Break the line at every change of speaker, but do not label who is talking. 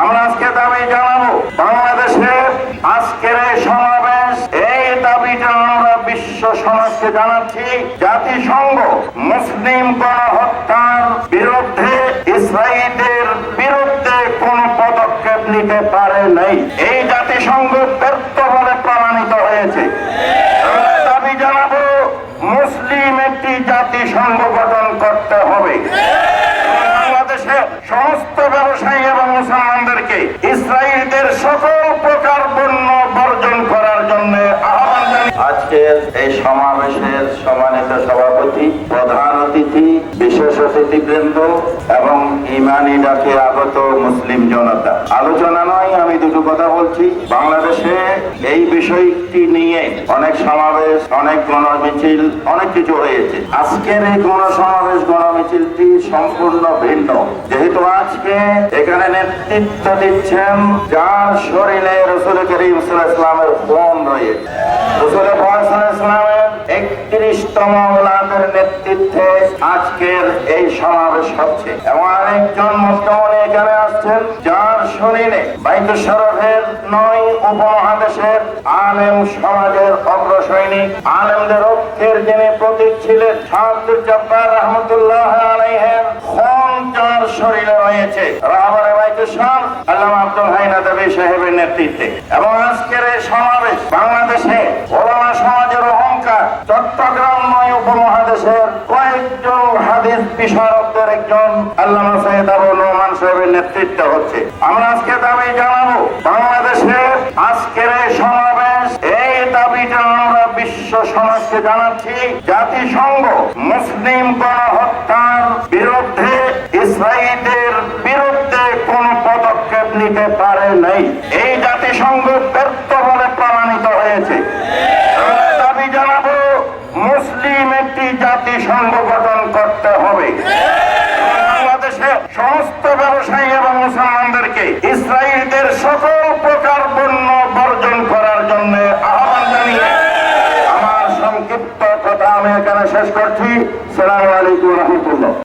আমরা আজকে দাবি জানাব বাংলাদেশের আজকের এই সমাবেশ, এই দাবিটা আমরা বিশ্ব সমাজকে জানাচ্ছি, জাতিসংঘ, মুসলিম গণহত্যার বিরুদ্ধে ইসরায়েলের বিরুদ্ধে কোন পদক্ষেপ নিতে পারে নাই। এই জাতিসংঘ ব্যর্থ বলে প্রমাণিত হয়েছে। দাবি জানাব, মুসলিম একটি জাতিসংঘ গঠন করতে হবে। বাংলাদেশের সমস্ত ব্যবসায়ী এবং মুসলমানদেরকে ইসরায়েলদের সকল প্রকার পণ্য বর্জন করার জন্য আহ্বান জানিয়ে আজকের এই সমাবেশের সম্মানিত সভাপতি, প্রধান অতিথি, বিশেষ অতিথিবৃন্দ এবং ইমানি ডাকে আগত মুসলিম জনতা। আলোচনা নয়, আমি দুটো কথা বলছি। বাংলাদেশে এই বিষয়টি নিয়ে অনেক সমাবেশ, অনেক গণমিছিল, অনেক কিছু হয়েছে। আজকের এই গণসমাবেশ গণমিছিলটি সম্পূর্ণ ভিন্ন। যেহেতু আজকে এখানে নেতৃত্ব দিচ্ছেন যার শরীরে রসুল করিম ইসলামের ফোন রয়েছে। রসুল ইসলামের একত্রিশতম ওলাদের নেতৃত্বে আজকের এই সমাবেশ হচ্ছে। এবং আরেকজন মধ্যমণি এখানে আসছেন যার শরীরে বাইতুল শরফের নয় উপমহাদেশের আলেম সমাজের অগ্রসৈনিক, আলেমদের ঐক্যের যিনি প্রতীক ছিলেন শাহাদুর জব্বার রহমতুল্লাহ শরীরে রয়েছে। রাহবারে আব্দুল সাহেবের নেতৃত্বে। এবং আজকের এই সমাবেশ বাংলাদেশে ওলামা সমাজের অহংকার, চট্টগ্রাম নয় উপমহাদেশের কয়েকজন হাদিস বিশারকদের একজন আবু সাহেবের নেতৃত্ব হচ্ছে। আমরা আজকে দাবি জানাব বাংলাদেশের আজকের এই সমাবেশ, এই দাবিটা আমরা বিশ্ব সমাজকে জানাচ্ছি। জাতিসংঘ, মুসলিম গণহত্যার বিরুদ্ধে ইসরায়েলের বিরুদ্ধে কোন পদক্ষেপ নিতে পারে নাই। এই জাতিসংঘ ব্যর্থ বলে প্রমাণিত হয়েছে। দাবি জানাব, মুসলিম একটি জাতিসংঘ গঠন করতে হবে। সমস্ত ব্যবসায়ী এবং মুসলমানদেরকে ইসরায়েলদের সকল প্রকার পণ্য বর্জন করার জন্য আহ্বান জানিয়ে আমার সংক্ষিপ্ত কথা আমি এখানে শেষ করছি। সালাম আলাইকুম রহমতুল্লাহ।